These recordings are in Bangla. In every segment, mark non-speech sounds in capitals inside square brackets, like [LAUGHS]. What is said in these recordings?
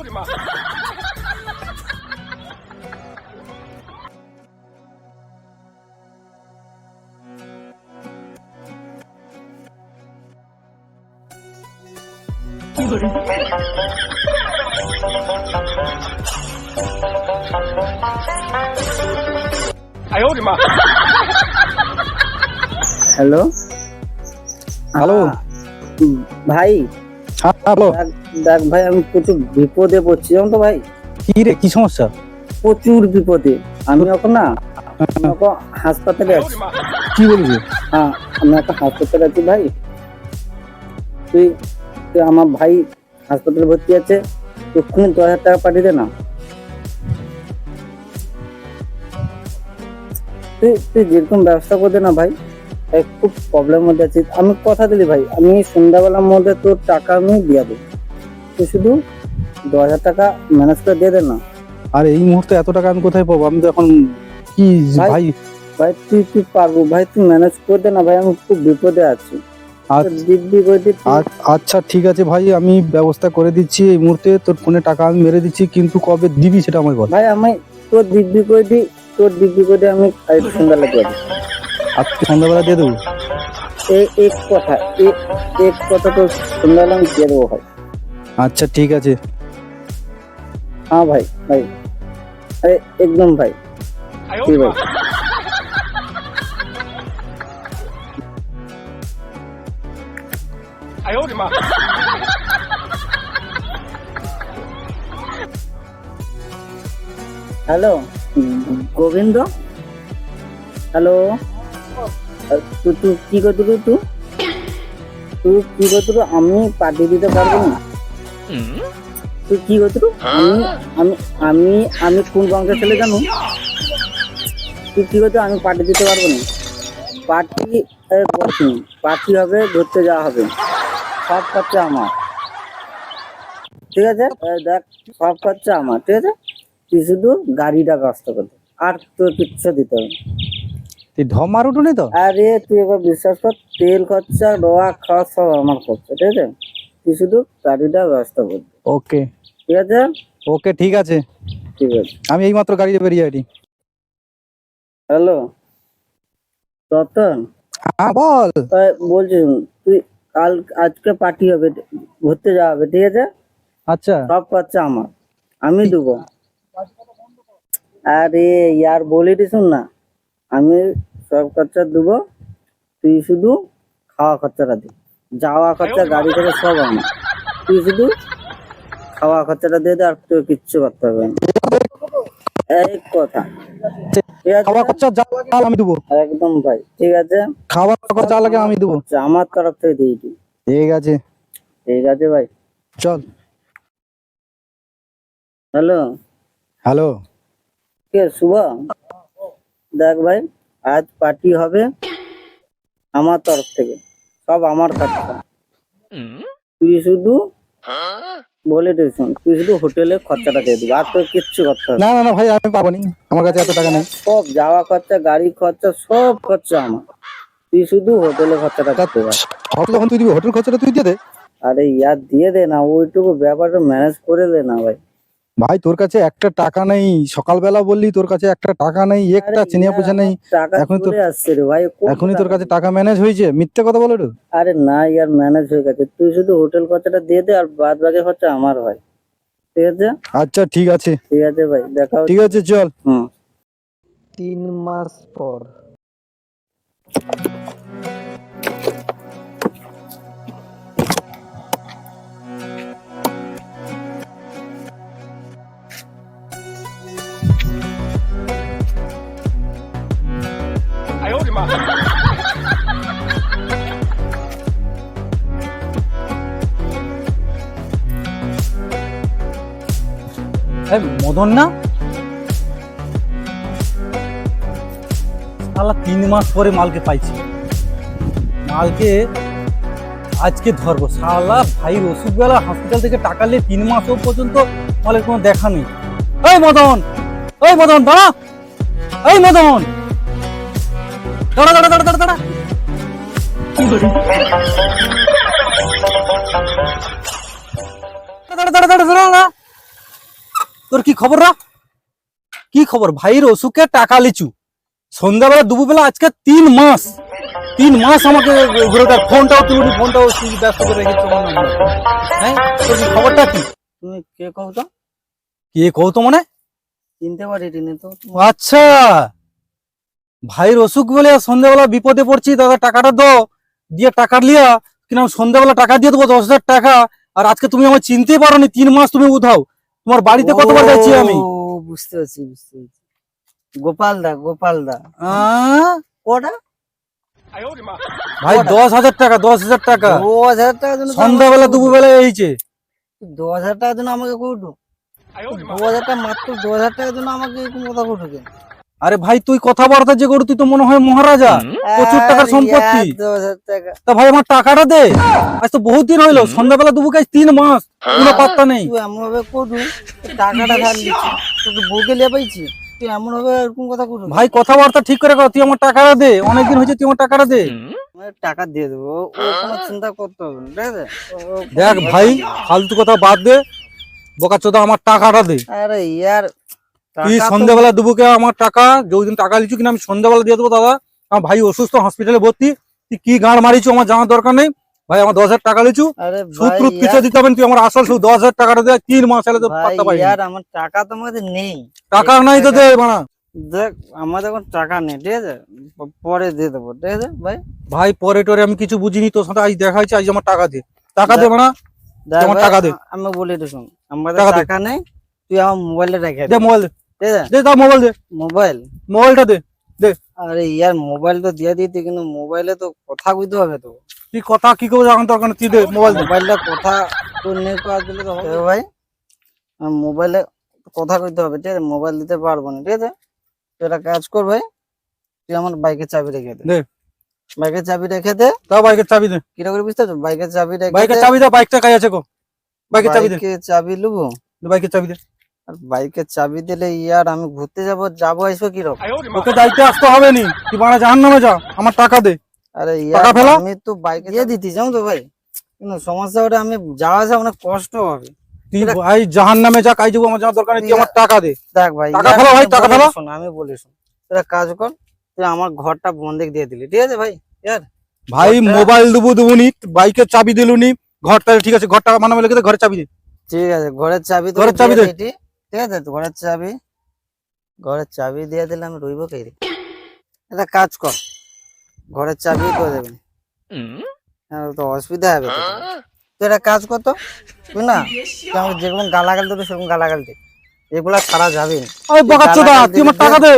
ওরে মা হ্যালো হ্যালো ভাই হ্যাঁ, দেখ ভাই আমি প্রচুর বিপদে পড়ছি জানো তো ভাই। কি রে কি সমস্যা? প্রচুর বিপদে। আমি এখন না হাসপাতালে আছি। কি বলবি হ্যাঁ আমি একটা হাসপাতালে আছি ভাই। তুই তুই আমার ভাই হাসপাতালে ভর্তি আছে এক্ষুনি দশ হাজার টাকা পাঠিয়ে দে না। তুই তুই যেরকম ব্যবস্থা করে দে না ভাই খুব প্রবলেম মধ্যে আছি। আমি কথা দিলি ভাই আমি সন্ধ্যাবেলার মধ্যে তোর টাকা আমি দিয়ে দেবো। তুই শুধু দশ হাজার টাকা ম্যানেজ করে দিয়ে দে না। আর এই মুহূর্তে এত টাকা আমি কোথায় পাবো? আমি তো এখন কি ভাই- ভাই? তুই তুই পারব? ভাই তুই ম্যানেজ করে দে না ভাই আমি খুব বিপদে আছি। দিচ্ছি আচ্ছা ঠিক আছে ভাই আমি ব্যবস্থা করে দিচ্ছি। এই মুহূর্তে তোর ফোনে টাকা আমি মেরে দিচ্ছি কিন্তু কবে দিবি সেটা আমায় বল। ভাই আমি তোর দিব্যি করে দিই তোর দিব্যি করে আমি সন্ধ্যা দিই আজকে সন্ধ্যাবেলা দিয়ে দেবো? এই এক কথা এক কথা তো সন্ধ্যাবেলা আমি দিয়ে দেবো ভাই। আচ্ছা ঠিক আছে। হ্যাঁ ভাই ভাই। আরে একদম ভাই। ঠিক ভাই। হ্যালো গোবিন্দ? হ্যালো? তুই তুই কি করছিস তুই? তুই কি করছিস আমি পাঠিয়ে দিতে পারব না। তুই কি করছিস আমি আমি আমি আমি কোন বংশের ছেলে জানো? তুই কি করছিস আমি পাঠিয়ে দিতে পারব না। পার্টি বলছি পার্টি হবে ঘুরতে যাওয়া হবে। সব খরচা আমার। ঠিক আছে? দেখ সব খরচা আমার। ঠিক আছে? তুই শুধু গাড়িটা ব্যস্ত করতে আর তোর কিচ্ছু দিতে হবে। তুই ঢম মার উঠুনি তো? আরে তুই এবার বিশ্বাস কর তেল খরচা রোয়া খাওয়া সব আমার খরচা ঠিক আছে? তুই শুধু গাড়িটা ব্যবস্থা করবি ওকে। ঠিক আছে? ওকে ঠিক আছে। ঠিক আছে। আমি এই মাত্র গাড়িতে বেরিয়ে আছি হ্যালো? রতন? হ্যাঁ বল। তাই বলছি তুই কাল আজকে পার্টি হবে ঘুরতে যাওয়া হবে ঠিক আছে? আচ্ছা। সব খরচা আমার। আমি দেবো। আরে ইয়ার বলি রে শোন না। আমি সব খরচা দেবো তুই শুধু খাওয়া খরচাটা দে। যাওয়া খরচা গাড়ি করে সব আমি তুই শুধু খাওয়া খরচাটা দিয়ে দে আর তুই কিচ্ছু করতে হবে না। এই কথা। খাওয়া খরচা যা আমি দেবো। একদম ভাই ঠিক আছে? খাওয়া খরচা লাগে আমি দেবো। আচ্ছা, আমার তরফ থেকে দিয়ে দিই ঠিক আছে। ঠিক আছে ভাই। চল। হ্যালো? হ্যালো? কে শুভ? দেখ ভাই আজ পার্টি হবে আমার তরফ থেকে। সব আমার খরচা তুই শুধু বলে দিস শোন, তুই শুধু হোটেলে খরচাটা দিয়ে দিবি আর তোর কিচ্ছু করতে হবে না। না না ভাই আমি পাবো নি। আমার কাছে এত টাকা নেই। সব যাওয়া খরচা গাড়ি খরচা সব খরচা আমার। তুই শুধু হোটেলে খরচাটা দিতে পার হোটেল যখন তুই দিবি হোটেল খরচাটা তুই দিয়ে দে। আরে ইয়ার দিয়ে দে না ওইটুকু ব্যাপারটা ম্যানেজ করে দে না ভাই। ভাই তোর কাছে একটা টাকা নেই। সকালবেলা বললি তোর কাছে একটা টাকা নেই একটা চিনিয়া পয়সা নেই। এখন তো- আসছে রে ভাই এখনই তোর কাছে টাকা ম্যানেজ হয়েছে? মিথ্যে কথা বলো রে। আরে না ইয়ার ম্যানেজ হয়ে গেছে। তুই শুধু হোটেল খরচাটা দিয়ে দে আর বাদ বাকি খরচা আমার ভাই। ঠিক আছে? আচ্ছা ঠিক আছে। ঠিক আছে ভাই দেখা ঠিক আছে চল। হুম। তিন মাস পর “ মদন না? শালা, তিন মাস পরে মালকে পাইছি। মালকে আজকে ধরবো। শালা, ভাই ওষুধবেলা হসপিটাল থেকে টাকা নিয়ে তিন মাসও পর্যন্ত মালের কোনো দেখা নেই। এই মদন! এই মদন, দাঁড়া! এই মদন! দাঁড়া দাঁড়া দাঁড়া দাঁড়া। দাঁড়া দাঁড়া দাঁড়া দাঁড়া দাঁড়া। তোর কি খবর রা? কি খবর? ভাইয়ের অসুখে টাকা লিচু। সন্ধ্যাবেলা দুপুরবেলা আজকে তিন মাস। তিন মাস আমাকে ঘুরে তার ফোনটাও তুলুনি ফোনটাও ব্যস্ত করে রেখেছো হ্যাঁ? তোর কি খবরটা কি? তুমি কে কও তো? কে কৌ তো মনে? চিনতে পারিনি তো। আচ্ছা। ভাইয়ের অসুখ বলে সন্ধ্যাবেলা বিপদে পড়ছি দাদা টাকাটা দাও দিয়ে টাকা লিয়া কিনা আমি সন্ধ্যাবেলা টাকা দিয়ে দেবো দশ হাজার টাকা আর আজকে তুমি আমার চিনতেই পারো নি তিন মাস তুমি উঠাও তোমার বাড়িতে কতবার যাচ্ছি আমি? বুঝতে পারছি বুঝতে পারছি। গোপাল দা গোপাল দা। কটা? ভাই দশ হাজার টাকা দশ হাজার টাকা। দশ হাজার টাকা সন্ধ্যাবেলা দুপুরবেলা এইছে দশ হাজার টাকার জন্য আমাকে কেউ দু হাজার টাকা মাত্র দশ হাজার টাকার জন্য আমাকে এরকম কথা কেউ ঢুকে আরে ভাই তুই কথাবার্তা যে করু তুই তো মনে হয় মহারাজা। প্রচুর টাকার সম্পত্তি। তা ভাই আমার টাকাটা দে। আজ তো বহুত দিন হইল সন্ধ্যাবেলা দুপুর কাজ তিন মাস কোনো পাত্তা নেই। তুই এমন ভাবে কোটু টাকাটা ধার লিখছি তোকে বউকে লিয়ে পাইছি তুই এমন ভাবে এরকম কথা কোটু ভাই কথাবার্তা ঠিক করে কর তুই আমার টাকাটা দে। অনেকদিন হয়েছে তুই আমার টাকাটা দে। টাকা দিয়ে দেবো। ও কোনো চিন্তা করতে হবে না দেখ ভাই ফালতু কথা বাদ দে। বোকা চোদা আমার টাকাটা দে। আরে ইয়ার তুই সন্ধ্যাবেলা দুপুকে আমার টাকা যেদিন টাকা লিচু কিনা আমি সন্ধ্যাবেলা দিয়ে দেবো দাদা। আমার ভাই অসুস্থ হসপিটালে ভর্তি। তুই কি গাঁড় মারিছু আমার জানার দরকার নেই। ভাই আমার দশ হাজার টাকা লিচু। সুদ কিছু দিতে হবে তুই আমার আসল শুধু দশ হাজার টাকাটা দে তিন মাস হলে তো পাত্তা পাই আমার টাকা তো আমাদের নেই। টাকা নাই তো দে মানা দেখ আমাদের এখন টাকা নেই ঠিক আছে? পরে দিয়ে দেবো ঠিক আছে ভাই? ভাই পরে টরে আমি কিছু বুঝিনি তোর সাথে আজ দেখা হয়েছে আজ আমার টাকা দে। টাকা দে মানা দেখ আমার টাকা দে। আমি বলি টাকা নেই তুই আমার মোবাইলে রেখে দে দে। মোবাইল। দে দে। তা মোবাইল দে। মোবাইল মোবাইলটা দে আরে ইয়ার মোবাইল তো দিয়ে দিতে কিন্তু মোবাইলে তো কথা কইতে হবে তো। তুই কথা কি করব দরকার নেই, তুই দে মোবাইল দে। মোবাইলটা কথা তোর নেই করা দিলে তো হবে। ভাই। মোবাইলে কথা কইতে হবে ঠিক আছে? মোবাইল দিতে পারব না ঠিক আছে? তুই একটা কাজ কর ভাই তুই আমার বাইকের চাবি রেখে দে। দে। বাইকের চাবি রেখে দে। তা বাইকের চাবি দে। কিরা করে বুঝতে পারছ? বাইকের চাবি রেখে বাইকের চাবি দে বাইকটা কাজ আছে গো। বাইকের চাবি দে। বাইকের চাবি লুবো। বাইকের চাবি দে। আর বাইকের চাবি দিলে ইয়ার আমি ঘুরতে যাব যাব আইসো কীরকম? ওকে দায়িত্বে আসতে হবে নি। তুই বাড়া জাহান নামে যা আমার টাকা দে। আরে ইয়ার আমি তো বাইক দিয়ে দিতি যাও তো ভাই। কিন্তু সমস্যা ওটা আমি যাওয়া আসা অনেক কষ্ট হবে। তুই ভাই জাহান নামে যা কাজ যাব আমার যাওয়ার দরকার নেই তুই আমার টাকা দে। দেখ ভাই টাকা ফেলা ভাই টাকা ফেলা। শোন আমি বলি শোন। তোরা কাজ কর তুই আমার ঘরটা বন্ধক দিয়ে দিলি ঠিক আছে ভাই? ইয়ার। ভাই মোবাইল দেবো দেবো নি বাইকের চাবি দিলুনি ঘরটা ঠিক আছে ঘরটা মানা মেলে ঘরের চাবি দে। ঠিক আছে ঘরের চাবি ঘরের চাবি দে। ঠিক আছে ঘরের চাবি ঘরের চাবি দিয়ে দিলে আমি রইব কে রে একটা কাজ কর ঘরের চাবি করে দেবেন হ্যাঁ, তো অসুবিধা হবে তো। তুই একটা কাজ কর তো তুই না আমাকে যেরকম গালাগাল দেবে সেরকম গালাগাল দে। এগুলা ছাড়া যাবে না। ওই বোকা তুই আমার টাকা দে।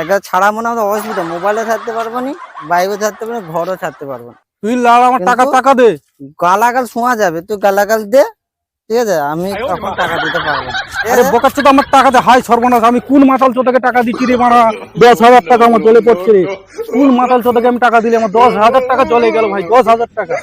একটা ছাড়া মনে হয় অসুবিধা মোবাইলে ছাড়তে পারব নি বাইকও ছাড়তে পারব ঘরও ছাড়তে পারব না। তুই লাল আমার টাকা টাকা দে। গালাগাল শোনা যাবে তুই গালাগাল দে ঠিক আছে আমি তখন টাকা দিতে পারব। [LAUGHS] আরে আমার টাকা দে হাই সর্বনাশ আমি কোন মাতাল চোদাকে টাকা দিচ্ছি রে মারা? দশ হাজার টাকা আমার চলে পড়ছে রে। কোন মাতাল চোদাকে আমি টাকা দিলে আমার দশ হাজার টাকা জলে গেল ভাই দশ হাজার টাকা।